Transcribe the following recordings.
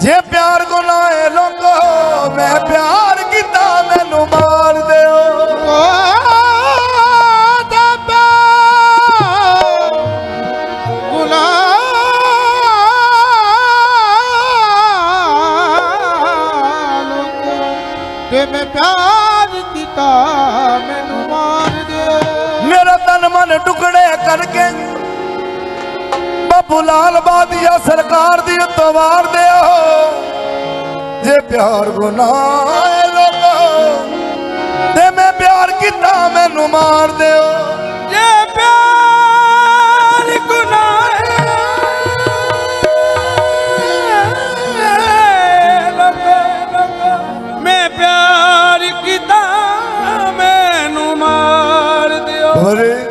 ਜੇ ਪਿਆਰ ਗੁਨਾਹੇ ਲੋਕੋ ਮੈਂ ਪਿਆਰ ਕੀਤਾ ਮੈਨੂੰ ਮਾਰ ਦਿਓ। ਤੇ ਮੈਂ ਪਿਆਰ ਕੀਤਾ ਬਾਬੂ ਲਾਲ ਬਾਦੀਆ ਸਰਕਾਰ ਦੀ ਉੱਤੋਂ ਵਾਰ ਦਿਓ। ਜੇ ਪਿਆਰ ਗੁਨਾਹ ਲੋਕੋ ਤੇ ਮੈਂ ਪਿਆਰ ਕੀਤਾ ਮੈਨੂੰ ਮਾਰ ਦਿਓ। ਜੇ ਪਿਆਰ ਗੁਨਾਹ ਮੈਂ ਪਿਆਰ ਕੀਤਾ ਮੈਨੂੰ ਮਾਰ ਦਿਓ। ਹਰੇ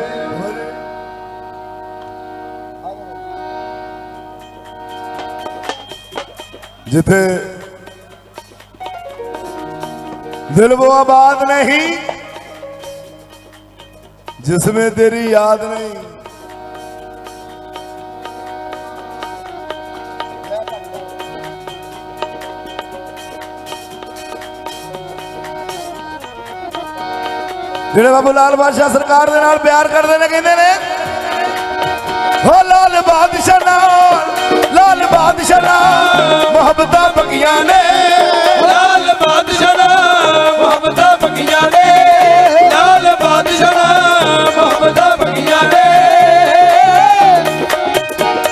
ਜਿੱਥੇ ਦਿਲ ਉਹ ਆਬਾਦ ਨਹੀਂ, ਜਿਸ ਵਿੱਚ ਤੇਰੀ ਯਾਦ ਨਹੀਂ। ਜਿਹੜੇ ਬਾਬੂ ਲਾਲ ਬਾਦਸ਼ਾਹ ਸਰਕਾਰ ਦੇ ਨਾਲ ਪਿਆਰ ਕਰਦੇ ਨੇ, ਕਹਿੰਦੇ ਨੇ ਪੱਕੀਆਂ ਨੇ, ਲਾਲ ਬਾਦਸ਼ਾਹ ਮੁਹੱਬਤਾਂ ਬਗੀਆਂ ਨੇ। ਲਾਲ ਬਾਦਸ਼ਾਹ ਮੁਹੱਬਤਾਂ ਬਗੀਆਂ ਨੇ।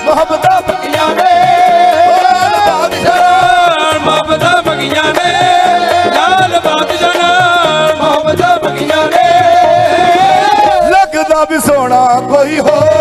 ਮੁਹੱਬਤਾਂ ਪੱਕੀਆਂ ਨੇ। ਲਾਲ ਬਾਦਸ਼ਾਹ ਮੁਹੱਬਤਾਂ ਬਗੀਆਂ ਨੇ। ਲਾਲ ਬਾਦਸ਼ਾਹ ਮੁਹੱਬਤਾਂ ਬਗੀਆਂ ਨੇ। ਲੱਗਦਾ ਵੀ ਸੋਹਣਾ ਕੋਈ ਹੋਰ।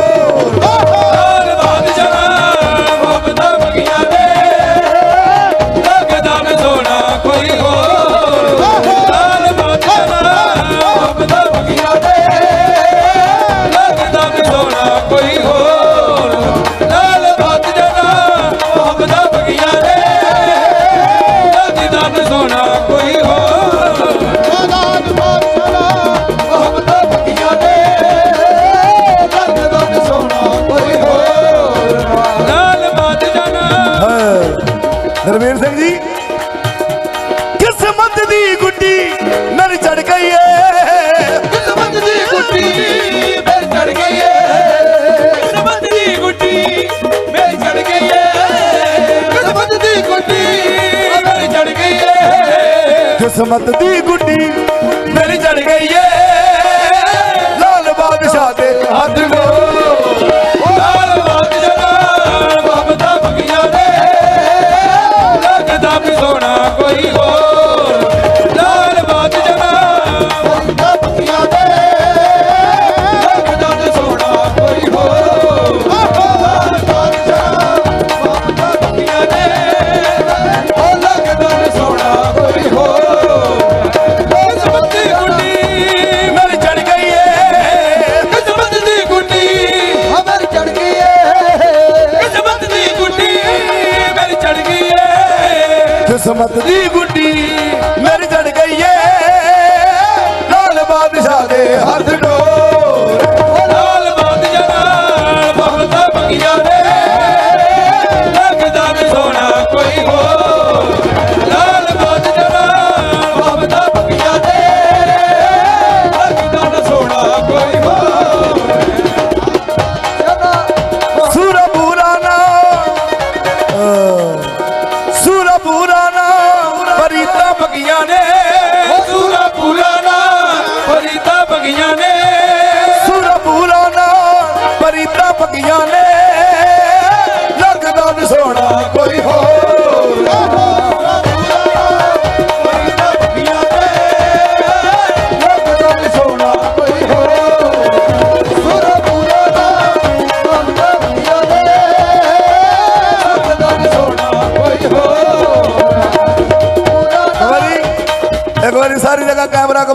ਕਿਸਮਤ ਦੀ ਗੁੱਡੀ ਮੇਰੇ ਚੜ ਗਈ ਏ ਕਿਸਮਤ ਦੀ ਗੁੱਡੀ ਮੇਰੀ ਚੜ ਗਈ ਏ ਲਾਲ ਬਾਦਸ਼ਾਹ ਦੇ ਹੱਥ ਨੂੰ ਏ ਕਿਸਮਤ ਦੀ ਗੁੱਡੀ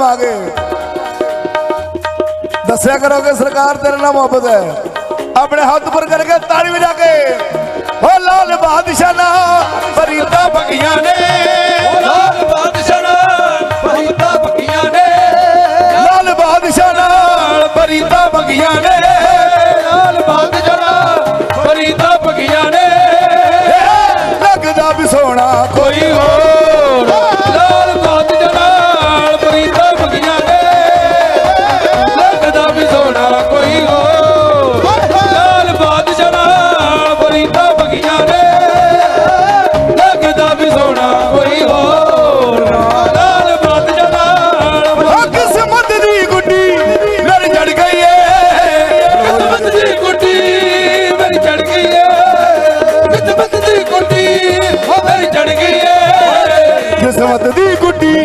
ਲਵਾਂਗੇ ਦੱਸਿਆ ਕਰੋਗੇ ਸਰਕਾਰ ਤੇਰੇ ਨਾਲ ਮੁਹੱਬਤ ਹੈ। ਆਪਣੇ ਹੱਥ ਪਰ ਕਰਕੇ ਤਾੜੀ ਵਜਾ ਕੇ। ਓ ਲਾਲ ਬਾਦਸ਼ਾਹ ਨਾ ਫਰੀਦਾ ਬਗੀਆਂ ਨੇ। ਲੱਗਦਾ ਵੀ ਸੋਹਣਾ ਕੋਈ ਹੋਰ। ਕਿਸਮਤ ਦੀ ਗੁੱਡੀ ਹੋ ਚੜ ਗਈ ਏ। ਕਿਸਮਤ ਦੀ ਗੁੱਡੀ